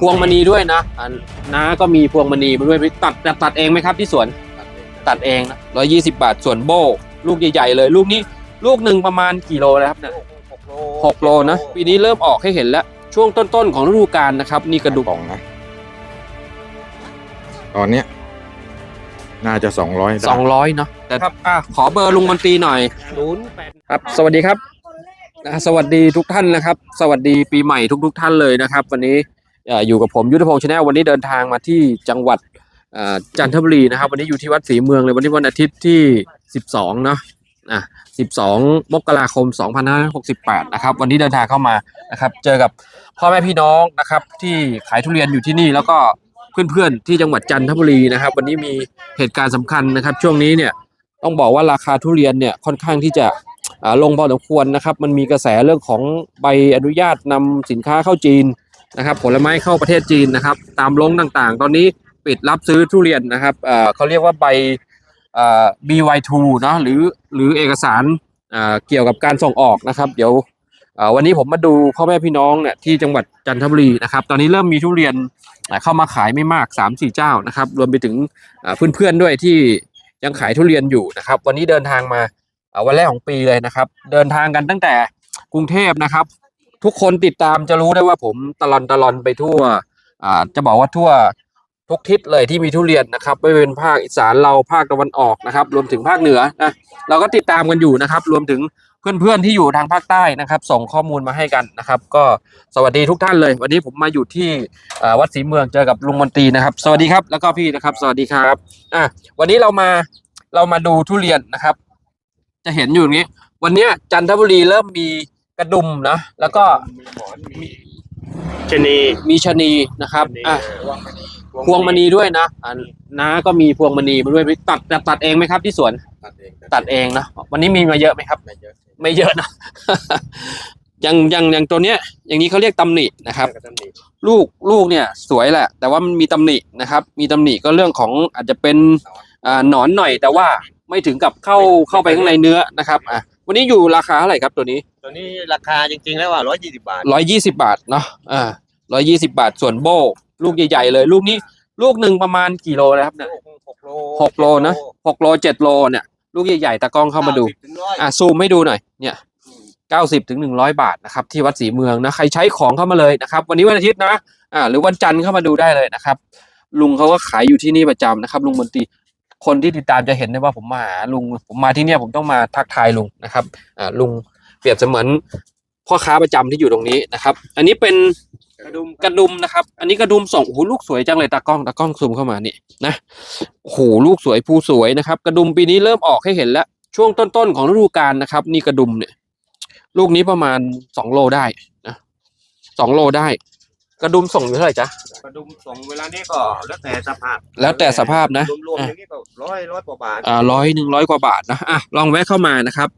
พวงมณีด้วยนะอันน้าก็มีพวงมณีมาด้วยตัดตัดตัดเองไหมครับที่สวนตัดเองนะร้อยี่สิบาทส่วนโบลูกใหญ่ๆเลย ลูกนี้ลูกหนึ่งประมาณกี่โลนะครับเนี่ยหกโลหกโลนะปีนี้เริ่มออกให้เห็นแล้ว ช่วงต้นๆของฤดูกาลนะครับ นี่กระดูกกล่องนะ ตอนเนี้ยน่าจะสองร้อยสองร้อยเนาะแต่ครับอะขอเบอร์ลุงมนตรีหน่อยศูนย์แปดครับ สวัสดีครับอะสวัสดีทุกท่านนะครับ สวัสดีปีใหม่ทุก ๆ ท่านเลยนะครับ วันนี้เอยู่กับผมยุทธพงศ์ชาแนลวันนี้เดินทางมาที่จังหวัดจันทบุรีนะครับ วันนี้อยู่ที่วัดศรีเมืองเลยวันนี้วันอาทิตย์ที่ 12 เนาะอะ12 มกราคม 2568 นะครับ วันนี้เดินทางเข้ามานะครับ เจอกับพ่อแม่พี่น้องนะครับ ที่ขายทุเรียนอยู่ที่นี่แล้วก็เพื่อนๆที่จังหวัดจันทบุรีนะครับ วันนี้มีเหตุการณ์สำคัญนะครับ ช่วงนี้เนี่ยต้องบอกว่าราคาทุเรียนเนี่ยค่อนข้างที่จะอ่าลงพอสมควรนะครับ มันมีกระแสเรื่องของใบอนุญาตนำสินค้าเข้าจีน นะครับ ผลไม้เข้าประเทศจีนนะครับ ตามลงต่างๆ ตอนนี้ปิดรับซื้อทุเรียนนะครับเขาเรียกว่าใบ BY2 เนะหรือหรือเอกสารเกี่ยวกับการส่งออกนะครับ เดี๋ยววันนี้ผมมาดูพ่อแม่พี่น้องเนี่ยที่จังหวัดจันทบุรีนะครับ ตอนนี้เริ่มมีทุเรียนเข้ามาขายไม่มาก 3-4 เจ้านะครับ รวมไปถึงเพื่อนๆด้วยที่ยังขายทุเรียนอยู่นะครับ วันนี้เดินทางมาวันแรกของปีเลยนะครับ เดินทางกันตั้งแต่กรุงเทพนะครับ ทุกคนติดตามจะรู้ได้ว่าผมตลอนตลอนไปทั่ว อ่า จะบอกว่าทั่วทุกทิศเลยที่มีทุเรียนนะครับ ไม่ว่าเป็นภาคอีสานเราภาคตะวันออกนะครับ รวมถึงภาคเหนือนะเราก็ติดตามกันอยู่นะครับ รวมถึงเพื่อนๆที่อยู่ทางภาคใต้นะครับ ส่งข้อมูลมาให้กันนะครับ ก็สวัสดีทุกท่านเลย วันนี้ผมมาอยู่ที่วัดศรีเมืองเจอกับลุงมนตรีนะครับ สวัสดีครับแล้วก็พี่นะครับ สวัสดีครับอะวันนี้เรามาเรามาดูทุเรียนนะครับ จะเห็นอยู่อย่างนี้ วันนี้จันทบุรีเริ่มมี กระดุมนะ แล้วก็ชะนีมีชะนีนะครับอะพวงมณีด้วยนะอะน้าก็มีพวงมณีมาด้วยตัดตัดตัดเองไหมครับที่สวน ตัดเองตัดเองนะวันนี้มีมาเยอะไหมครับ ไม่เยอะไม่เยอะนะ อย่างอย่างอย่างตัวเนี้ย อย่างนี้เขาเรียกตำหนินะครับก็ต้องมีลูกลูกเนี่ยสวยแหละ แต่ว่ามันมีตำหนินะครับ มีตำหนิก็เรื่องของอาจจะเป็นอ่าหนอนหน่อย แต่ว่าไม่ถึงกับเข้าเข้าไปข้างในเนื้อนะครับอะ วันนี้อยู่ราคาเท่าไหร่ครับตัวนี้ ตัวนี้ราคาจริงๆแล้วว่าร้อยยี่สิบบาทร้อยยี่สิบาทเนาะอ่าร้อยยี่สิบาทส่วนโบลูกใหญ่ๆเลย ลูกนี้ลูกหนึ่งประมาณกี่โลนะครับเนี่ยหกโลหกโลนะหกโลเจ็ดโลเนี่ย ลูกใหญ่ๆตากล้องเข้ามาดูสิบถึงร้อยอะซูมให้ดูหน่อย เนี่ยเก้าสิบถึงหนึ่งร้อยบาทนะครับที่วัดศรีเมืองนะใครใช้ของเข้ามาเลยนะครับ วันนี้วันอาทิตย์นะ อ่า หรือวันจันทร์เข้ามาดูได้เลยนะครับ ลุงเขาก็ขายอยู่ที่นี่ประจำนะครับ ลุงมนตรี คนที่ติดตามจะเห็นได้ว่าผมมาหาลุงผมมาที่เนี่ยผมต้องมาทักทายลุงนะครับอ่าลุงเปรียบเสมือนพ่อค้าประจำที่อยู่ตรงนี้นะครับ อันนี้เป็นกระดุมกระดุมนะครับ อันนี้กระดุมส่งโอ้โหลูกสวยจังเลยตากล้องตากล้องซูมเข้ามานี่นะโอ้โหลูกสวยภูสวยนะครับ กระดุมปีนี้เริ่มออกให้เห็นแล้ว ช่วงต้นๆของฤดูกาลนะครับ นี่กระดุมเนี่ย ลูกนี้ประมาณสองโลได้นะสองโลได้ กระดุมส่งอยู่เท่าไหร่จ๊ะ กระดุมส่งเวลานี้ก็แล้วแต่สภาพแล้วแต่สภาพนะรวมๆอย่างนี้ก็ร้อยร้อยกว่าบาทอ่าร้อยหนึ่งร้อยกว่าบาทนะอะลองแวะเข้ามานะครับ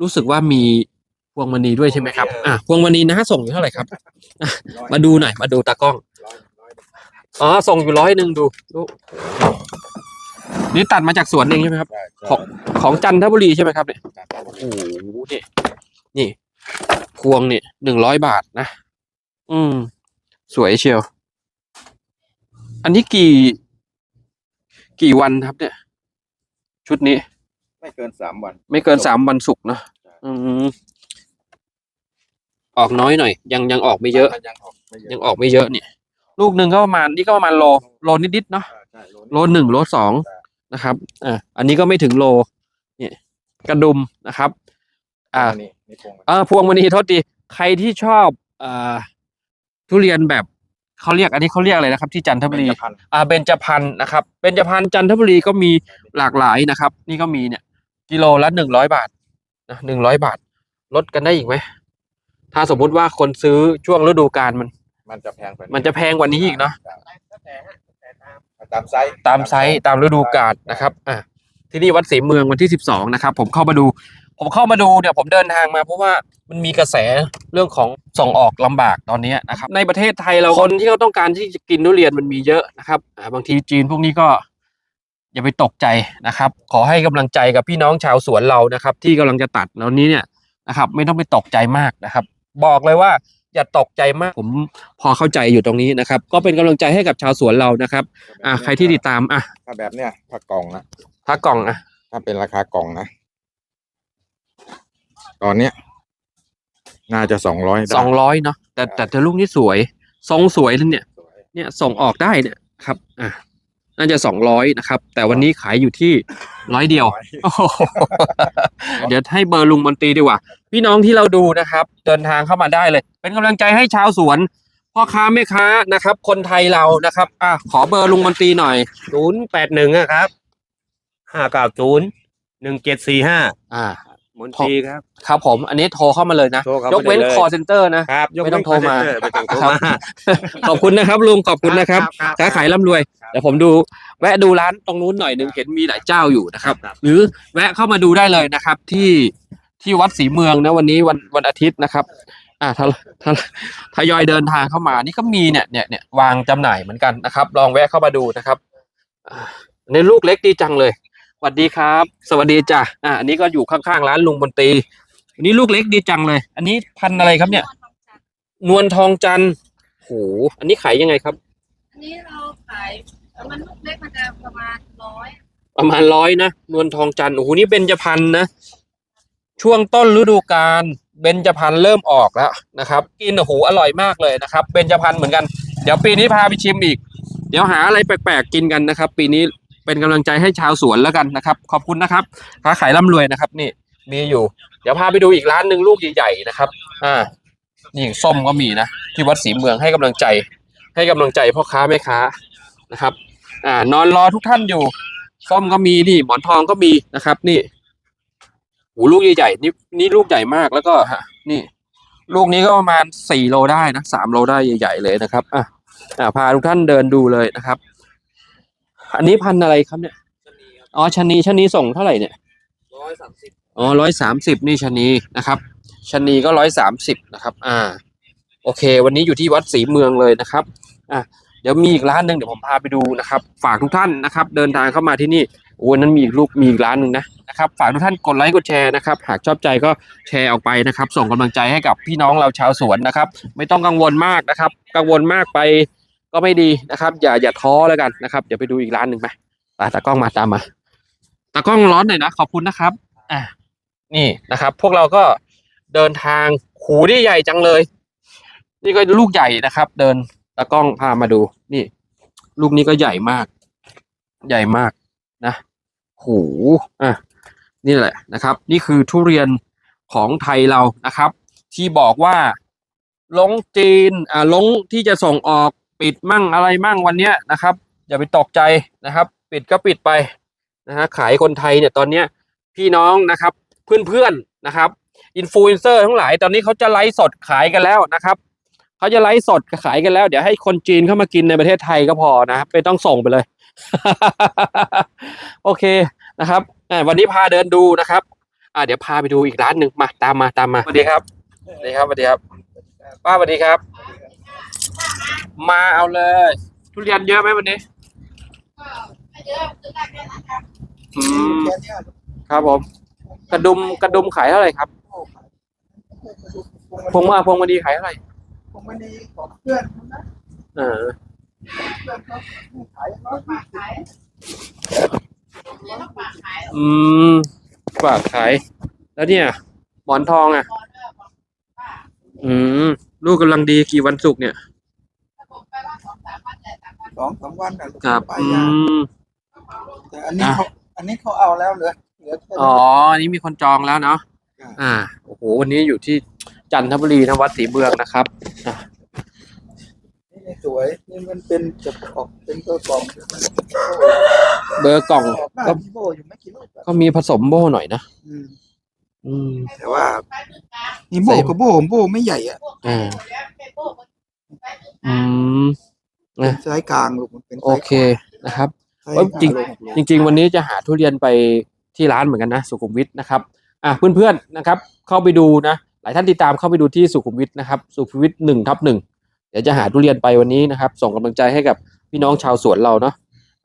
รู้สึกว่ามีพวงมณีด้วยใช่ไหมครับอะพวงมณีนะส่งอยู่เท่าไหร่ครับอะมาดูหน่อยมาดูตากล้องร้อยร้อยอ๋อส่งอยู่ร้อยหนึ่งดูดูนี่ตัดมาจากสวนเองใช่ไหมครับใช่ใช่ของของจันทบุรีใช่ไหมครับเนี่ยตัดมาหมดโอ้โหนี่นี่พวงเนี่ยหนึ่งร้อยบาทนะ อืม สวยเชียว อันนี้กี่ กี่วันครับเนี่ย ชุดนี้ ไม่เกินสามวัน ไม่เกินสามวันสุกร์เนอะอืมออกน้อยหน่อย ยังยังออกไม่เยอะมันยังออกไม่เยอะยังออกไม่เยอะเนี่ย ลูกหนึ่งก็ประมาณนี่ก็ประมาณโลโลนิดๆเนาะ ใช่โลโลหนึ่งโลสองนะครับ อ่า อันนี้ก็ไม่ถึงโล เนี่ย กระดุมนะครับ อ่า นี่นี่พวงเออพวงมณีโทษทีใครที่ชอบอ่า ทุเรียนแบบเขาเรียกอันนี้เขาเรียกอะไรนะครับ ที่จันทบุรีเบญจพรรณอ่าเบญจพรรณนะครับเบญจพรรณจันทบุรีก็มีหลากหลายนะครับ นี่ก็มีเนี่ย กิโลละหนึ่งร้อยบาทนะหนึ่งร้อยบาท ลดกันได้อีกไหมถ้าสมมุติว่าคนซื้อช่วงฤดูกาลมัน มันจะแพงกว่ามันจะแพงกว่านี้อีกเนาะตามไซส์ตามไซส์ตามฤดูกาลนะครับอะที่นี่วัดศรีเมืองวันที่สิบสองนะครับ ผมเข้ามาดู ผมเข้ามาดูเนี่ยผมเดินทางมาเพราะว่ามันมีกระแสเรื่องของส่งออกลำบากตอนนี้นะครับ ในประเทศไทยเราคนที่เขาต้องการที่จะกินทุเรียนมันมีเยอะนะครับอ่าบางทีจีนพวกนี้ก็อย่าไปตกใจนะครับ ขอให้กำลังใจกับพี่น้องชาวสวนเรานะครับ ที่กำลังจะตัดแล้วนี้เนี่ยนะครับ ไม่ต้องไปตกใจมากนะครับ บอกเลยว่าอย่าตกใจมากผมพอเข้าใจอยู่ตรงนี้นะครับ ก็เป็นกำลังใจให้กับชาวสวนเรานะครับอะใครที่ติดตามอะถ้าแบบเนี้ยถ้ากล่องนะถ้ากล่องอะถ้าเป็นราคากล่องนะ ตอนเนี้ย น่าจะสองร้อยสองร้อยเนาะแต่แต่แต่ลูกนี้สวย ทรงสวยเลยเนี่ย เนี่ยส่งออกได้เนี่ยครับ อะน่าจะสองร้อยนะครับ แต่วันนี้ขายอยู่ที่ร้อยเดียวโอ้โหเดี๋ยวให้เบอร์ลุงมนตรีดีกว่า พี่น้องที่เราดูนะครับ เดินทางเข้ามาได้เลย เป็นกำลังใจให้ชาวสวนพ่อค้าแม่ค้านะครับ คนไทยเรานะครับ อะขอเบอร์ลุงมนตรีหน่อยศูนย์แปดหนึ่งอะครับห้าเก้าศูนย์หนึ่งเจ็ดสี่ห้าอ่า มนตรีครับ ครับผม อันนี้โทรเข้ามาเลยนะ โทรเข้ายกเว้นได้เลย call center นะ ครับยกไม่ต้องโทรมาเว้น call center ไม่ต้องโทรครับมา ขอบคุณนะครับลุงขอบคุณนะครับครับค้าขายร่ำรวยเดี๋ยวผมดูแวะดูร้านตรงนู้นหน่อยหนึ่งเห็นมีหลายเจ้าอยู่นะครับ ครับ หรือแวะเข้ามาดูได้เลยนะครับ ที่ที่วัดศรีเมืองนะวันนี้วันวันอาทิตย์นะครับ อ่าถ้าถ้าทยอยเดินทางเข้ามานี่ก็มีเนี่ยเนี่ยเนี่ยวางจำหน่ายเหมือนกันนะครับ ลองแวะเข้ามาดูนะครับอ่าในลูกเล็กดีจังเลย สวัสดีครับ สวัสดีจ้ะอ่าอันนี้ก็อยู่ข้างๆร้านลุงบนตรีอันนี้ลูกเล็กดีจังเลย อันนี้พันธุ์อะไรครับเนี่ย นวลทองจันทร์โหอันนี้ขายยังไงครับ อันนี้เราขายเอ่อมันลูกเล็กมันจะประมาณร้อยประมาณร้อยนะนวลทองจันทร์โอ้โหนี่เบญจพรรณนะช่วงต้นฤดูกาลเบญจพรรณเริ่มออกแล้วนะครับ กินโอ้โหอร่อยมากเลยนะครับเบญจพรรณเหมือนกัน เดี๋ยวปีนี้พาไปชิมอีก เดี๋ยวหาอะไรแปลกๆกินกันนะครับ ปีนี้ เป็นกำลังใจให้ชาวสวนแล้วกันนะครับ ขอบคุณนะครับค้าขายร่ำรวยนะครับ นี่มีอยู่ เดี๋ยวพาไปดูอีกร้านหนึ่งลูกใหญ่ๆนะครับ อ่านี่ส้มก็มีนะที่วัดศรีเมืองให้กำลังใจ ให้กำลังใจพ่อค้าแม่ค้านะครับ อ่านอนรอทุกท่านอยู่ส้มก็มีนี่หมอนทองก็มีนะครับ นี่โหลูกใหญ่ๆนี่นี่ลูกใหญ่มากแล้วก็ฮะนี่ ลูกนี้ก็ประมาณสี่โลได้นะสามโลได้ใหญ่ ๆ เลยนะครับอะอ่าพาทุกท่านเดินดูเลยนะครับ อันนี้พันธุ์อะไรครับเนี่ย อ๋อชะนีชะนีส่งเท่าไหร่เนี่ยร้อยสามสิบอ๋อร้อยสามสิบนี่ชะนีนะครับชะนีก็ร้อยสามสิบนะครับ อ่า โอเค วันนี้อยู่ที่วัดศรีเมืองเลยนะครับ อะเดี๋ยวมีอีกร้านหนึ่งเดี๋ยวผมพาไปดูนะครับ ฝากทุกท่านนะครับ เดินทางเข้ามาที่นี่โอ้ยนั้นมีอีกลูกมีอีกร้านหนึ่งนะนะครับฝากทุกท่านกดไลค์กดแชร์นะครับ หากชอบใจก็แชร์ออกไปนะครับ ส่งกำลังใจให้กับพี่น้องเราชาวสวนนะครับ ไม่ต้องกังวลมากนะครับ กังวลมากไป ก็ไม่ดีนะครับ อย่าอย่าท้อแล้วกันนะครับเดี๋ยวไปดูอีกร้านหนึ่งไปตาตากล้องมาตามมาตากล้องร้อนหน่อยนะขอบคุณนะครับอะนี่นะครับ พวกเราก็เดินทางหูนี่ใหญ่จังเลย นี่ก็ลูกใหญ่นะครับ เดินตากล้องพามาดู นี่ ลูกนี้ก็ใหญ่มาก ใหญ่มากนะหูอะนี่แหละนะครับ นี่คือทุเรียนของไทยเรานะครับ ที่บอกว่าลงจีนอ่าลงที่จะส่งออก ปิดมั่งอะไรมั่งวันเนี้ยนะครับ อย่าไปตกใจนะครับ ปิดก็ปิดไปนะฮะขายคนไทยเนี่ยตอนเนี้ยพี่น้องนะครับเพื่อนๆนะครับอินฟลูเอนเซอร์ทั้งหลายตอนนี้เขาจะไลฟ์สดขายกันแล้วนะครับเขาจะไลฟ์สดขายกันแล้ว เดี๋ยวให้คนจีนเข้ามากินในประเทศไทยก็พอนะครับไม่ต้องส่งไปเลย โอเคนะครับอ่าวันนี้พาเดินดูนะครับ อ่าเดี๋ยวพาไปดูอีกร้านหนึ่งมาตามมาตามมาสวัสดีครับสวัสดีครับสวัสดีครับ ป้าสวัสดีครับ มาเอาเลย ทุเรียนเยอะไหมวันนี้ก็ไม่เยอะคือได้แค่นั้นครับอืมครับผม กระดุมกระดุมขายเท่าไหร่ครับพวงมาพวงมาดีขายเท่าไหร่ผมไม่ดีของเพื่อนนะเออเพื่อนเขาขายรถฝากขายเรียกรถฝากขายอืมฝากขาย แล้วเนี่ย หมอนทองอะก่อนเด้อบอกป้าอืม ลูกกำลังดีกี่วันสุกร์เนี่ย ถ้าผมไปว่าสองสามวันแต่ สามวันสองสามวันน่ะครับไปอืยามมแต่อันนี้เขาอันนี้เขาเอาแล้วเหลือเหลือแค่ อ๋ออันนี้มีคนจองแล้วเนาะอ่าโอ้โหวันนี้อยู่ที่จันทบุรีนะวัดศรีเมืองนะครับนี่นี่สวยนี่มันเป็นจะออกเป็นตัวกล่องมันเบอร์กล่อง ออกหน้าก็พี่โบอยู่ไม่กี่ลูกอะก็มีผสมโบหน่อยนะอืมอืม แต่ว่าไปเมืองกาญนี่โบกับโบโบไม่ใหญ่อะพวกเขาแล้วเป็นพวกไปเมืองอืกาญม เป็นไซส์กลางลูกมันเป็นไซส์โอเคนะครับ ไซส์เอ้ยจริงห้าโลหกโลจริง ๆ วันนี้จะหาทุเรียนไปที่ร้านเหมือนกันนะ สุขุมวิทนะครับอะเพื่อนๆนะครับ เข้าไปดูนะ หลายท่านติดตามเข้าไปดูที่สุขุมวิทนะครับ สุขุมวิทหนึ่งทับหนึ่งเดี๋ยวจะหาทุเรียนไปวันนี้นะครับ ส่งกำลังใจให้กับพี่น้องชาวสวนเราเนาะ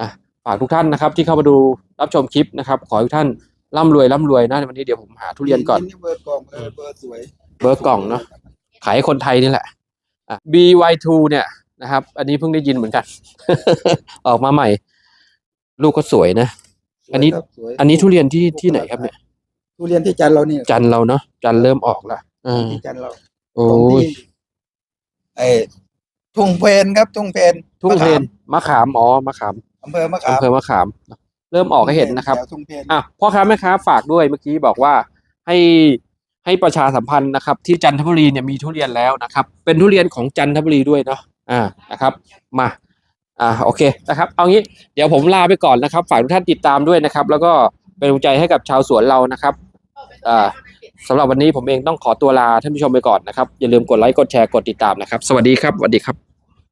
อะฝากทุกท่านนะครับ ที่เข้ามาดูรับชมคลิปนะครับ ขอให้ทุกท่านร่ำรวยร่ำรวยนะวันนี้เดี๋ยวผมหาทุเรียนก่อน เบอร์กล่องเออเบอร์สวย เบอร์กล่องเนาะขายให้คนไทยนี่แหละอะ BY2 เนี่ย นะครับ อันนี้เพิ่งได้ยินเหมือนกัน ออกมาใหม่ ลูกก็สวยนะ อันนี้ สวยครับสวยอันนี้ทุเรียนที่ที่ไหนครับเนี่ย ทุเรียนที่จันทร์เราเนี่ยจันทร์เราเนาะจันทร์เริ่มออกละเออที่จันทร์เราโอ้ของยที่ไอ้ทุ่งเพนครับ ทุ่งเพนทุ่งเพนมะขามอ๋อมะขามอำเภอมะขามอำเภอมะขาม เริ่มออกให้เห็นนะครับ แถวทุ่งเพน อะพ่อค้าแม่ค้าฝากด้วยเมื่อกี้บอกว่าให้ให้ประชาสัมพันธ์นะครับ ที่จันทบุรีเนี่ยมีทุเรียนแล้วนะครับ เป็นทุเรียนของจันทบุรีด้วยเนาะ อ่านะครับมาอ่าโอเคนะครับ เอางี้เดี๋ยวผมลาไปก่อนนะครับ ฝากทุกท่านติดตามด้วยนะครับ แล้วก็เป็นกำลังใจให้กับชาวสวนเรานะครับอ่าสำหรับวันนี้ผมเองต้องขอตัวลาท่านผู้ชมไปก่อนนะครับ อย่าลืมกดไลค์กดแชร์กดติดตามนะครับ สวัสดีครับสวัสดีครับ